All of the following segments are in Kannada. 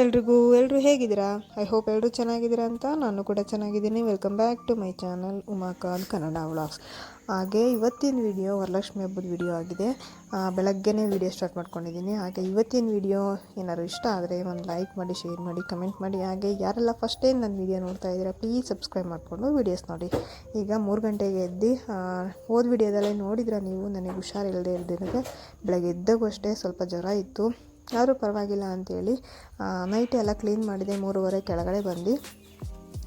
ಎಲ್ರಿಗೂ ಎಲ್ಲರೂ ಹೇಗಿದ್ದೀರಾ? ಐ ಹೋಪ್ ಎಲ್ಲರೂ ಚೆನ್ನಾಗಿದ್ದೀರಾ ಅಂತ ನಾನು ಕೂಡ ಚೆನ್ನಾಗಿದ್ದೀನಿ. Welcome back to my channel Umakant Kannada vlogs ಹಾಗೆ ಇವತ್ತಿನ ವಿಡಿಯೋ ವರಲಕ್ಷ್ಮಿ ಹಬ್ಬದ ವಿಡಿಯೋ ಆಗಿದೆ. ಬೆಳಗ್ಗೆನೇ ವಿಡಿಯೋ ಸ್ಟಾರ್ಟ್ ಮಾಡ್ಕೊಂಡಿದ್ದೀನಿ. ಹಾಗೆ ಇವತ್ತಿನ ವಿಡಿಯೋ ಏನಾದ್ರು ಇಷ್ಟ ಆದರೆ ಒಂದು ಲೈಕ್ ಮಾಡಿ ಶೇರ್ ಮಾಡಿ ಕಮೆಂಟ್ ಮಾಡಿ. ಹಾಗೆ ಯಾರೆಲ್ಲ ಫಸ್ಟ್ ಟೈಮ್ ನನ್ನ ವಿಡಿಯೋ ನೋಡ್ತಾ ಇದ್ದೀರಾ ಪ್ಲೀಸ್ ಸಬ್ಸ್ಕ್ರೈಬ್ ಮಾಡಿಕೊಂಡು ವಿಡಿಯೋಸ್ ನೋಡಿ. ಈಗ ಮೂರು ಗಂಟೆಗೆ ಎದ್ದು ಹೋದ ವಿಡಿಯೋದಲ್ಲೇ ನೋಡಿದ್ರೆ ನೀವು, ನನಗೆ ಹುಷಾರಿಲ್ಲದೆ ಇಲ್ಲದೆ ಬೆಳಗ್ಗೆ ಎದ್ದಾಗೂ ಅಷ್ಟೇ ಸ್ವಲ್ಪ ಜ್ವರ ಇತ್ತು. ಆದರೂ ಪರವಾಗಿಲ್ಲ ಅಂಥೇಳಿ ನೈಟ್ ಎಲ್ಲ ಕ್ಲೀನ್ ಮಾಡಿದೆ, ಮೂರುವರೆ ಕೆಳಗಡೆ ಬಂದು.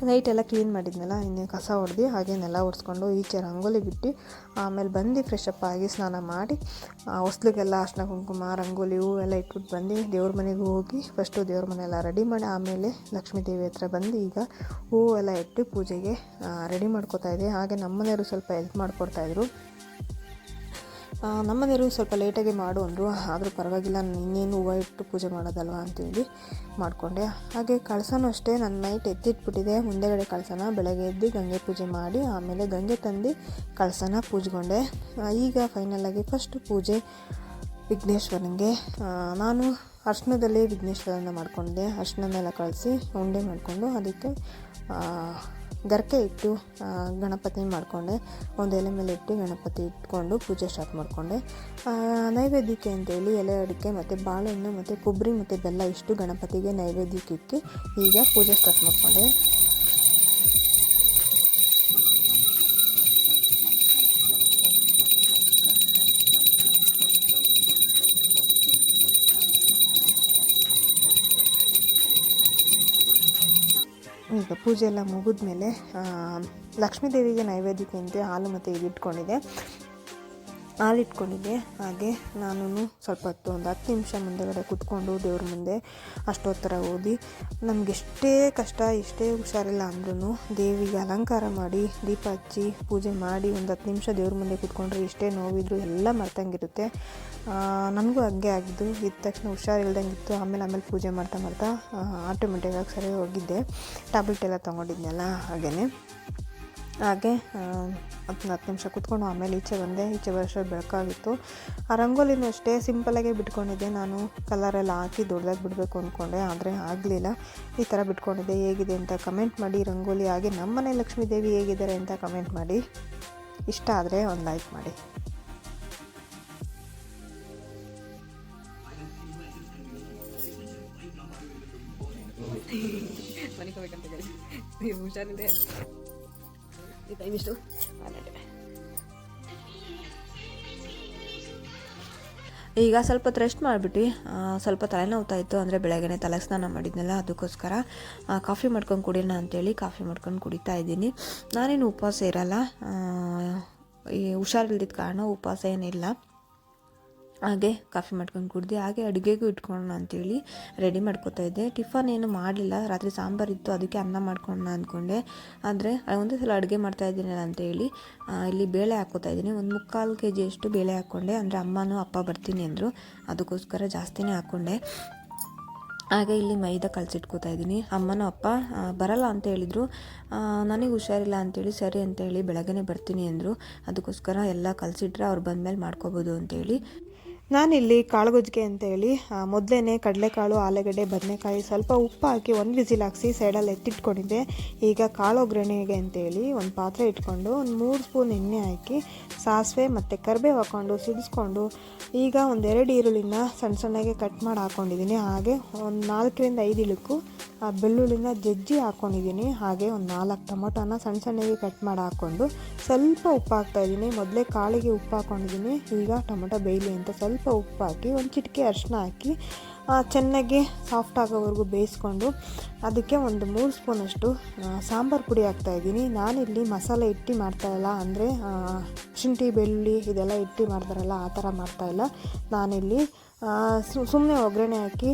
ನೈಟ್ ಎಲ್ಲ ಕ್ಲೀನ್ ಮಾಡಿದ್ನಲ್ಲ, ಇನ್ನೇ ಕಸ ಹೊಡೆದು ಹಾಗೆ ನೆಲ ಈಚೆ ರಂಗೋಲಿ ಬಿಟ್ಟು, ಆಮೇಲೆ ಬಂದು ಫ್ರೆಶ್ ಅಪ್ ಆಗಿ ಸ್ನಾನ ಮಾಡಿ ಹೊಸ್ಲಿಗೆಲ್ಲ ಅರ್ಶಿನ ಕುಂಕುಮ, ರಂಗೋಲಿ ಹೂವೆಲ್ಲ ಇಟ್ಬಿಟ್ಟು ಬಂದು ದೇವ್ರ ಮನೆಗೆ ಹೋಗಿ ಫಸ್ಟು ದೇವ್ರ ಮನೆಯೆಲ್ಲ ರೆಡಿ ಮಾಡಿ, ಆಮೇಲೆ ಲಕ್ಷ್ಮೀ ದೇವಿ ಹತ್ರ ಬಂದು ಈಗ ಹೂವು ಎಲ್ಲ ಇಟ್ಟು ಪೂಜೆಗೆ ರೆಡಿ ಮಾಡ್ಕೋತಾ ಹಾಗೆ ನಮ್ಮನೆಯವರು ಸ್ವಲ್ಪ ಹೆಲ್ಪ್ ಮಾಡಿಕೊಡ್ತಾಯಿದ್ರು ಆ, ನಮ್ಮನೆಯವರು ಸ್ವಲ್ಪ ಲೇಟಾಗಿ ಮಾಡು ಅಂದರು. ಆದರೂ ಪರವಾಗಿಲ್ಲ ನಾನು ಇನ್ನೇನು ಹೂವು ಇಟ್ಟು ಪೂಜೆ ಮಾಡೋದಲ್ವ ಅಂತೇಳಿ ಮಾಡಿಕೊಂಡೆ. ಹಾಗೆ ಕಳಸನೂ ಅಷ್ಟೇ ನಾನು ನೈಟ್ ಎತ್ತಿಟ್ಬಿಟ್ಟಿದೆ. ಮುಂದೆಗಡೆ ಕಳಸನ ಬೆಳಗ್ಗೆ ಎದ್ದು ಗಂಗೆ ಪೂಜೆ ಮಾಡಿ ಆಮೇಲೆ ಗಂಗೆ ತಂದು ಕಳಸನ ಪೂಜ್ಕೊಂಡೆ. ಈಗ ಫೈನಲಾಗಿ ಫಸ್ಟ್ ಪೂಜೆ ವಿಘ್ನೇಶ್ವರನಿಗೆ. ನಾನು ಅರ್ಶನದಲ್ಲಿ ವಿಘ್ನೇಶ್ವರನ ಮಾಡಿಕೊಂಡೆ. ಅರ್ಶನನೆಲ್ಲ ಕಳಿಸಿ ಉಂಡೆ ಮಾಡಿಕೊಂಡು ಅದಕ್ಕೆ ಗರ್ಕೆ ಇಟ್ಟು ಗಣಪತಿ ಮಾಡಿಕೊಂಡೆ. ಒಂದು ಎಲೆ ಮೇಲೆ ಇಟ್ಟು ಗಣಪತಿ ಇಟ್ಕೊಂಡು ಪೂಜೆ ಸ್ಟಾರ್ಟ್ ಮಾಡಿಕೊಂಡೆ. ನೈವೇದ್ಯಕ್ಕೆ ಅಂತೇಳಿ ಎಲೆ ಅಡಿಕೆ ಮತ್ತು ಬಾಳೆಹಣ್ಣು ಮತ್ತು ಕೊಬ್ಬರಿ ಮತ್ತು ಬೆಲ್ಲ ಇಷ್ಟು ಗಣಪತಿಗೆ ನೈವೇದ್ಯಕ್ಕೆ ಇಕ್ಕಿ ಈಗ ಪೂಜೆ ಸ್ಟಾರ್ಟ್ ಮಾಡಿಕೊಂಡೆ. ಈಗ ಪೂಜೆ ಎಲ್ಲ ಮುಗಿದ್ಮೇಲೆ ಲಕ್ಷ್ಮೀ ದೇವಿಗೆ ನೈವೇದ್ಯಕ್ಕೆ ಅಂತ ಹಾಲು ಮತ್ತು ಇದು ಇಟ್ಕೊಂಡಿದ್ದೆ. ಹಾಲು ಇಟ್ಕೊಂಡಿದ್ದೆ ಹಾಗೆ ನಾನು ಸ್ವಲ್ಪ ಹೊತ್ತು ಒಂದು ಹತ್ತು ನಿಮಿಷ ಮುಂದೆಗಡೆ ಕೂತ್ಕೊಂಡು ದೇವ್ರ ಮುಂದೆ ಅಷ್ಟೊತ್ತರ ಓದಿ ನಮಗೆಷ್ಟೇ ಕಷ್ಟ ಎಷ್ಟೇ ಹುಷಾರಿಲ್ಲ ಅಂದ್ರೂ ದೇವಿಗೆ ಅಲಂಕಾರ ಮಾಡಿ, ದೀಪ ಹಚ್ಚಿ ಪೂಜೆ ಮಾಡಿ ಒಂದು ಹತ್ತು ನಿಮಿಷ ದೇವ್ರ ಮುಂದೆ ಕೂತ್ಕೊಂಡ್ರೆ ಎಷ್ಟೇ ನೋವಿದ್ರು ಎಲ್ಲ ಮರ್ತಂಗಿರುತ್ತೆ. ನನಗೂ ಹಂಗೆ ಆಗಿದ್ದು. ಇದ್ದ ತಕ್ಷಣ ಹುಷಾರಿಲ್ದಂಗಿತ್ತು. ಆಮೇಲೆ ಆಮೇಲೆ ಪೂಜೆ ಮಾಡ್ತಾ ಮಾಡ್ತಾ ಆಟೋಮೆಟಿಕ್ಕಾಗಿ ಸರಿ ಹೋಗಿದ್ದೆ. ಟ್ಯಾಬ್ಲೆಟ್ ಎಲ್ಲ ತೊಗೊಂಡಿದ್ನಲ್ಲ ಹಾಗೇ ಹಾಗೆ ಹತ್ತು ಹತ್ತು ನಿಮಿಷ ಕೂತ್ಕೊಂಡು ಆಮೇಲೆ ಈಚೆ ಬಂದೆ. ಈಚೆ ಬರೋಷ್ಟು ಬೆಳಕಾಗಿತ್ತು. ಆ ರಂಗೋಲಿನೂ ಅಷ್ಟೇ ಸಿಂಪಲಾಗೆ ಬಿಟ್ಕೊಂಡಿದ್ದೆ. ನಾನು ಕಲರೆಲ್ಲ ಹಾಕಿ ದೊಡ್ಡದಾಗಿ ಬಿಡಬೇಕು ಅಂದ್ಕೊಂಡೆ ಆದರೆ ಆಗಲಿಲ್ಲ. ಈ ಥರ ಬಿಟ್ಕೊಂಡಿದ್ದೆ. ಹೇಗಿದೆ ಅಂತ ಕಮೆಂಟ್ ಮಾಡಿ. ರಂಗೋಲಿ ಹಾಗೆ ನಮ್ಮನೆ ಲಕ್ಷ್ಮೀ ದೇವಿ ಹೇಗಿದ್ದಾರೆ ಅಂತ ಕಮೆಂಟ್ ಮಾಡಿ. ಇಷ್ಟ ಆದರೆ ಒಂದು ಲೈಕ್ ಮಾಡಿ. ಹೇಳಿ ಹುಷಾರಿದೆ ಈ ಈಗ ಸ್ವಲ್ಪ ರೆಸ್ಟ್ ಮಾಡಿಬಿಟ್ಟು ಸ್ವಲ್ಪ ತಲೆನೋವುತ್ತಾ ಇತ್ತು ಅಂದರೆ ಬೆಳಗ್ಗೆನೆ ತಲೆ ಸ್ನಾನ ಮಾಡಿದ್ನಲ್ಲ, ಅದಕ್ಕೋಸ್ಕರ ಕಾಫಿ ಮಾಡ್ಕೊಂಡು ಕುಡಿಯೋಣ ಅಂತೇಳಿ ಕಾಫಿ ಮಾಡ್ಕೊಂಡು ಕುಡಿತಾ ಇದ್ದೀನಿ. ನಾನೇನು ಉಪವಾಸ ಇರಲ್ಲ ಈ ಹುಷಾರಿಲ್ದಿದ್ದ ಕಾರಣ ಉಪವಾಸ ಏನಿಲ್ಲ. ಹಾಗೆ ಕಾಫಿ ಮಾಡ್ಕೊಂಡು ಕುಡ್ದು, ಹಾಗೆ ಅಡುಗೆಗೂ ಇಟ್ಕೊಳ್ಳೋಣ ಅಂತೇಳಿ ರೆಡಿ ಮಾಡ್ಕೋತಾ ಇದ್ದೆ. ಟಿಫನ್ ಏನು ಮಾಡಲಿಲ್ಲ. ರಾತ್ರಿ ಸಾಂಬಾರು ಇತ್ತು, ಅದಕ್ಕೆ ಅನ್ನ ಮಾಡ್ಕೊಳ್ಳೋಣ ಅಂದ್ಕೊಂಡೆ. ಆದರೆ, ಒಂದೇ ಸಲ ಅಡುಗೆ ಮಾಡ್ತಾ ಇದ್ದೀನಲ್ಲ ಅಂತೇಳಿ ಇಲ್ಲಿ ಬೇಳೆ ಹಾಕೋತಾ ಇದ್ದೀನಿ. ಒಂದು ಮುಕ್ಕಾಲು ಕೆ ಜಿಯಷ್ಟು ಬೇಳೆ ಹಾಕ್ಕೊಂಡೆ. ಅಂದರೆ ಅಮ್ಮನೂ ಅಪ್ಪ ಬರ್ತೀನಿ ಅಂದರು. ಅದಕ್ಕೋಸ್ಕರ ಜಾಸ್ತಿನೇ ಹಾಕ್ಕೊಂಡೆ. ಹಾಗೆ ಇಲ್ಲಿ ಮೈದಾ ಕಲಸಿಟ್ಕೋತಾ ಇದ್ದೀನಿ. ಅಮ್ಮನೂ ಅಪ್ಪ ಬರಲ್ಲ ಅಂತ ಹೇಳಿದರು. ನನಗೆ ಹುಷಾರಿಲ್ಲ ಅಂತೇಳಿ, ಸರಿ ಅಂತೇಳಿ ಬೆಳಗ್ಗೆ ಬರ್ತೀನಿ ಅಂದರು. ಅದಕ್ಕೋಸ್ಕರ ಎಲ್ಲ ಕಲಸಿಟ್ರೆ ಅವ್ರು ಬಂದಮೇಲೆ ಮಾಡ್ಕೋಬೋದು ಅಂತೇಳಿ. ನಾನಿಲ್ಲಿ ಕಾಳುಗೊಜ್ಜಿಗೆ ಅಂತೇಳಿ ಮೊದಲೇ ಕಡಲೆಕಾಳು, ಆಲೂಗಡ್ಡೆ, ಬದನೆಕಾಯಿ ಸ್ವಲ್ಪ ಉಪ್ಪು ಹಾಕಿ ಒಂದು ವಿಸಿಲ್ ಹಾಕಿಸಿ ಸೈಡಲ್ಲಿ ಎತ್ತಿಟ್ಕೊಂಡಿದ್ದೆ. ಈಗ ಕಾಳು ಒಗ್ಗರಣೆಗೆ ಅಂತೇಳಿ ಒಂದು ಪಾತ್ರೆ ಇಟ್ಕೊಂಡು ಒಂದು ಮೂರು ಸ್ಪೂನ್ ಎಣ್ಣೆ ಹಾಕಿ ಸಾಸಿವೆ ಮತ್ತು ಕರಿಬೇವು ಹಾಕ್ಕೊಂಡು ಸಿಡಿಸ್ಕೊಂಡು ಈಗ ಒಂದೆರಡು ಈರುಳ್ಳಿನ ಸಣ್ಣ ಸಣ್ಣಗೆ ಕಟ್ ಮಾಡಿ ಹಾಕ್ಕೊಂಡಿದ್ದೀನಿ ಹಾಗೆ ಒಂದು ನಾಲ್ಕರಿಂದ ಐದು ಇಳುಕು, ಆ, ಬೆಳ್ಳುಳ್ಳಿನ ಜಜ್ಜಿ ಹಾಕ್ಕೊಂಡಿದ್ದೀನಿ ಹಾಗೆ ಒಂದು ನಾಲ್ಕು ಟೊಮೊಟೊನ ಸಣ್ಣ ಸಣ್ಣಗೆ ಕಟ್ ಮಾಡಿ ಹಾಕ್ಕೊಂಡು ಸ್ವಲ್ಪ ಉಪ್ಪು ಹಾಕ್ತಾಯಿದ್ದೀನಿ ಮೊದಲೇ ಕಾಳಿಗೆ ಉಪ್ಪು ಹಾಕ್ಕೊಂಡಿದ್ದೀನಿ ಈಗ ಟೊಮೊಟೊ ಬೇಯಲಿ ಅಂತ ಸ್ವಲ್ಪ ಉಪ್ಪು ಹಾಕಿ ಒಂದು ಚಿಟಿಕೆ ಅರಿಶಿನ ಹಾಕಿ ಚೆನ್ನಾಗಿ ಸಾಫ್ಟ್ ಆಗೋವರೆಗೂ ಬೇಯಿಸ್ಕೊಂಡು, ಅದಕ್ಕೆ ಒಂದು ಮೂರು ಸ್ಪೂನಷ್ಟು ಸಾಂಬಾರು ಪುಡಿ ಹಾಕ್ತಾ ಹಾಕ್ತಾಯಿದ್ದೀನಿ ನಾನಿಲ್ಲಿ ಮಸಾಲೆ ಇಟ್ಟು ಮಾಡ್ತಾಯಿಲ್ಲ ಅಂದರೆ ಶುಂಠಿ, ಬೆಳ್ಳುಳ್ಳಿ ಇದೆಲ್ಲ ಇಟ್ಟು ಮಾಡ್ತಾರಲ್ಲ, ಆ ಥರ ಮಾಡ್ತಾಯಿಲ್ಲ ನಾನಿಲ್ಲಿ ಸುಮ್ಮನೆ ಒಗ್ಗರಣೆ ಹಾಕಿ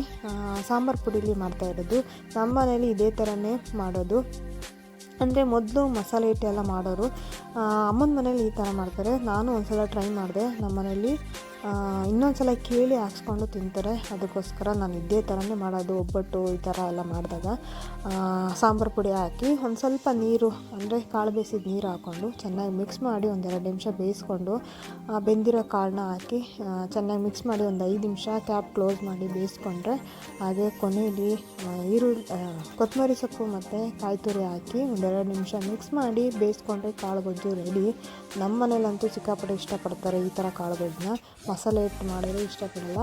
ಸಾಂಬಾರು ಪುಡಿಲಿ ಮಾಡ್ತಾ ಇರೋದು. ನಮ್ಮ ಮನೇಲಿ ಇದೇ ಥರನೇ ಮಾಡೋದು. ಅಂದರೆ, ಮೊದಲು ಮಸಾಲೆ ಹಿಟ್ಟೆಲ್ಲ ಮಾಡೋರು ಅಮ್ಮನ ಮನೇಲಿ ಈ ಥರ ಮಾಡ್ತಾರೆ. ನಾನು ಒಂದು ಸಲ ಟ್ರೈ ಮಾಡಿದೆ. ನಮ್ಮ ಮನೇಲಿ ಇನ್ನೊಂದು ಸಲ ಕೇಳಿ ಹಾಕ್ಸ್ಕೊಂಡು ತಿಂತಾರೆ. ಅದಕ್ಕೋಸ್ಕರ ನಾನು ಇದೇ ಥರನೇ ಮಾಡೋದು, ಒಬ್ಬಟ್ಟು ಈ ಥರ ಎಲ್ಲ ಮಾಡಿದಾಗ. ಸಾಂಬಾರು ಪುಡಿ ಹಾಕಿ ಒಂದು ಸ್ವಲ್ಪ ನೀರು, ಅಂದರೆ ಕಾಳು ಬೇಯಿಸಿದ ನೀರು ಹಾಕ್ಕೊಂಡು ಚೆನ್ನಾಗಿ ಮಿಕ್ಸ್ ಮಾಡಿ ಒಂದೆರಡು ನಿಮಿಷ ಬೇಯಿಸ್ಕೊಂಡು ಬೆಂದಿರೋ ಕಾಳನ್ನ ಹಾಕಿ ಚೆನ್ನಾಗಿ ಮಿಕ್ಸ್ ಮಾಡಿ ಒಂದು ಐದು ನಿಮಿಷ ಕ್ಯಾಪ್ ಕ್ಲೋಸ್ ಮಾಡಿ ಬೇಯಿಸ್ಕೊಂಡ್ರೆ ಹಾಗೆ ಕೊನೆಯಲ್ಲಿ ಈರುಳ್ಳಿ ಕೊತ್ತಂಬರಿ ಸೊಪ್ಪು ಮತ್ತು ಕಾಯಿ ತುರಿ ಹಾಕಿ ಒಂದೆರಡು ನಿಮಿಷ ಮಿಕ್ಸ್ ಮಾಡಿ ಬೇಯಿಸ್ಕೊಂಡ್ರೆ ಕಾಳು ಗೊಜ್ಜು ರೆಡಿ ನಮ್ಮ ಮನೇಲಂತೂ ಸಿಕ್ಕಾಪಟ್ಟೆ ಇಷ್ಟಪಡ್ತಾರೆ ಈ ಥರ ಕಾಳು ಮಸಾಲೆ ಇಟ್ಟು ಮಾಡಿದ್ರೆ ಇಷ್ಟಪಡಲ್ಲ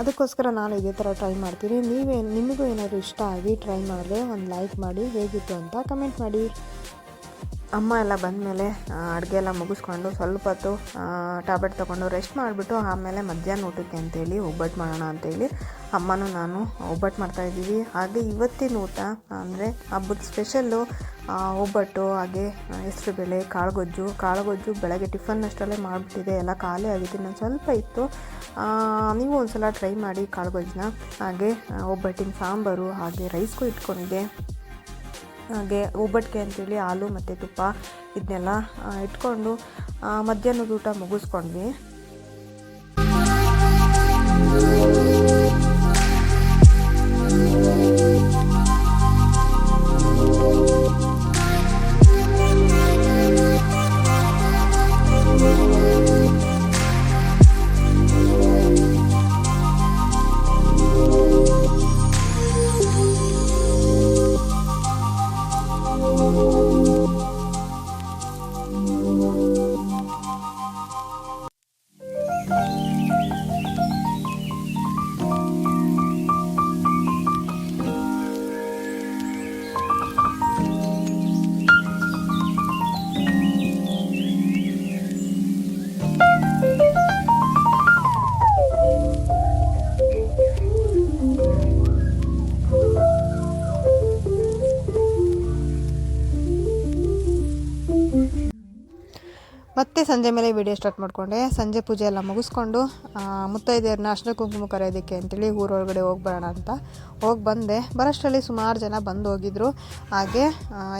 ಅದಕ್ಕೋಸ್ಕರ ನಾನು ಇದೇ ಥರ ಟ್ರೈ ಮಾಡ್ತೀನಿ. ನೀವೇ, ನಿಮಗೂ ಏನಾದರೂ ಇಷ್ಟ ಆಗಿ ಟ್ರೈ ಮಾಡಿದ್ರೆ ಒಂದು ಲೈಕ್ ಮಾಡಿ, ಹೇಗಿತ್ತು ಅಂತ ಕಮೆಂಟ್ ಮಾಡಿ. ಅಮ್ಮ ಎಲ್ಲ ಬಂದಮೇಲೆ ಅಡುಗೆ ಎಲ್ಲ ಮುಗಿಸ್ಕೊಂಡು ಸ್ವಲ್ಪ ಹೊತ್ತು ಟ್ಯಾಬ್ಲೆಟ್ ತೊಗೊಂಡು ರೆಸ್ಟ್ ಮಾಡಿಬಿಟ್ಟು ಆಮೇಲೆ ಮಧ್ಯಾಹ್ನ ಊಟಕ್ಕೆ ಅಂತೇಳಿ ಒಬ್ಬಟ್ಟು ಮಾಡೋಣ ಅಂತೇಳಿ ಅಮ್ಮನೂ ನಾನು ಒಬ್ಬಟ್ಟು ಮಾಡ್ತಾಯಿದ್ದೀವಿ ಹಾಗೆ ಇವತ್ತಿನ ಊಟ ಅಂದರೆ ಹಬ್ಬದ ಸ್ಪೆಷಲ್ಲು ಒಬ್ಬಟ್ಟು, ಹಾಗೆ ಹೆಸರುಬೇಳೆ ಕಾಳುಗೊಜ್ಜು. ಕಾಳುಗೊಜ್ಜು ಬೆಳಗ್ಗೆ ಟಿಫನ್ ಅಷ್ಟರಲ್ಲೇ ಮಾಡಿಬಿಟ್ಟಿದೆ. ಎಲ್ಲ ಖಾಲಿ ಆಗಿತ್ತು. ಇನ್ನೊಂದು ಸ್ವಲ್ಪ ಇತ್ತು. ನೀವು ಒಂದು ಸಲ ಟ್ರೈ ಮಾಡಿ ಕಾಳುಗೊಜ್ಜನ್ನ. ಹಾಗೆ ಒಬ್ಬಟ್ಟಿನ ಸಾಂಬಾರು, ಹಾಗೆ ರೈಸ್ಗೂ ಇಟ್ಕೊಂಡಿದ್ದೆ. ಹಾಗೆ ಒಬ್ಬಟ್ಟಿಗೆ ಅಂತೇಳಿ ಹಾಲು ಮತ್ತು ತುಪ್ಪ, ಇದನ್ನೆಲ್ಲ ಇಟ್ಕೊಂಡು ಮಧ್ಯಾಹ್ನದ ಊಟ ಮುಗಿಸ್ಕೊಂಡ್ವಿ. ಮತ್ತೆ ಸಂಜೆ ಮೇಲೆ ವಿಡಿಯೋ ಸ್ಟಾರ್ಟ್ ಮಾಡಿಕೊಂಡೆ. ಸಂಜೆ ಪೂಜೆ ಎಲ್ಲ ಮುಗಿಸ್ಕೊಂಡು ಮುತ್ತೈದೆಯವ್ರನ್ನ ಅರ್ಶಿನ ಕುಂಕುಮ ಕರೆಯೋದಕ್ಕೆ ಅಂತೇಳಿ ಊರೊಳಗಡೆ ಹೋಗಿ ಬರೋಣ ಅಂತ. ಹೋಗಿ ಬಂದೆ. ಬರೋಷ್ಟರಲ್ಲಿ ಸುಮಾರು ಜನ ಬಂದು ಹೋಗಿದ್ರು. ಹಾಗೆ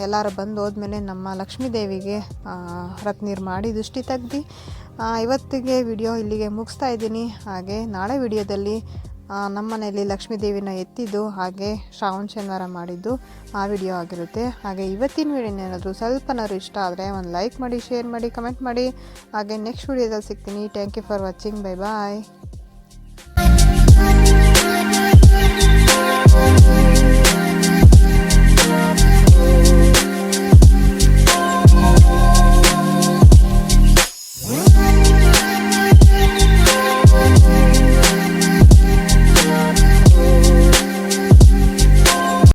ಎಲ್ಲರೂ ಬಂದು ಹೋದ್ಮೇಲೆ ನಮ್ಮ ಲಕ್ಷ್ಮೀ ದೇವಿಗೆ ಆ, ರತ್ನೀರು ಮಾಡಿ ದೃಷ್ಟಿ ತೆಗ್ದು ಇವತ್ತಿಗೆ ವಿಡಿಯೋ ಇಲ್ಲಿಗೆ ಮುಗಿಸ್ತಾ ಇದ್ದೀನಿ. ಹಾಗೆ ನಾಳೆ ವಿಡಿಯೋದಲ್ಲಿ ಆ, ನಮ್ಮ ಮನೆಯಲ್ಲಿ ಲಕ್ಷ್ಮೀ ದೇವಿನ ಎತ್ತಿದ್ದು ಹಾಗೆ ಶ್ರಾವಣ ಶನಿವಾರ ಮಾಡಿದ್ದು ಆ ವಿಡಿಯೋ ಆಗಿರುತ್ತೆ. ಹಾಗೆ ಇವತ್ತಿನ ವಿಡಿಯೋ ಏನಾದರೂ ಸ್ವಲ್ಪನಾದ್ರು ಇಷ್ಟ ಆದರೆ ಒಂದು ಲೈಕ್ ಮಾಡಿ ಶೇರ್ ಮಾಡಿ ಕಮೆಂಟ್ ಮಾಡಿ. ಹಾಗೆ ನೆಕ್ಸ್ಟ್ ವಿಡಿಯೋದಲ್ಲಿ ಸಿಗ್ತೀನಿ. Thank you for watching bye bye